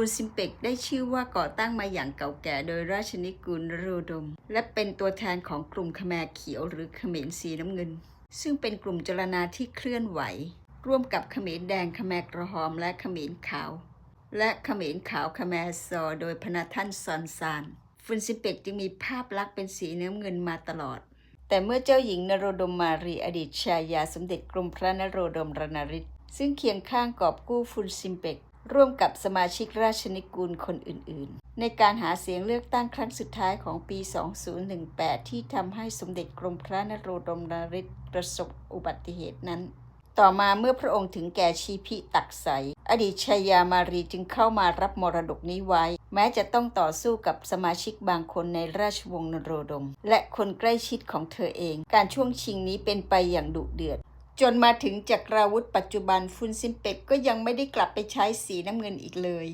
ฟูซิมเปกได้ชื่อว่าก่อตั้งมาอย่างเก่าแก่โดยราชนิกูลนโรดม และเป็นตัวแทนของกลุ่มขแมรเขียวหรือขเขมรสีน้ำเงิน ซึ่งเป็นกลุ่มจลนาที่เคลื่อนไหว ร่วมกับขเขมรแดงขแมรกระหอมและขเขมรขาว และขเขมรขาวขแมรซอโดยพระท่านซอนซานฟุนซิมเปกจึงมีภาพลักษณ์เป็นสีน้ำเงินมาตลอดแต่เมื่อเจ้าหญิงนโรดมมารีอดีตชายาสมเด็จกรมพระนโรดมรณฤทธิ์ซึ่งเคียงข้างกอบกู้ฟุนซิมเปก ร่วมกับสมาชิกราชนิกูลคนอื่นๆ ในการหาเสียงเลือกตั้งครั้งสุดท้ายของปี 2018 ที่ทำให้สมเด็จกรมพระนโรดมรณฤทธิ์ประสบอุบัติเหตุนั้น ต่อมาเมื่อพระองค์ถึงแก่ชีพิตักใส อดีตชายามารีจึงเข้ามารับมรดกนี้ไว้ แม้จะต้องต่อสู้กับสมาชิกบางคนในราชวงศ์นโรดม และคนใกล้ชิดของเธอเอง การช่วงชิงนี้เป็นไปอย่างดุเดือด จนมาถึงจักราวุธปัจจุบันฟุนซิมเป็กก็ยังไม่ได้กลับไปใช้สีน้ำเงินอีกเลย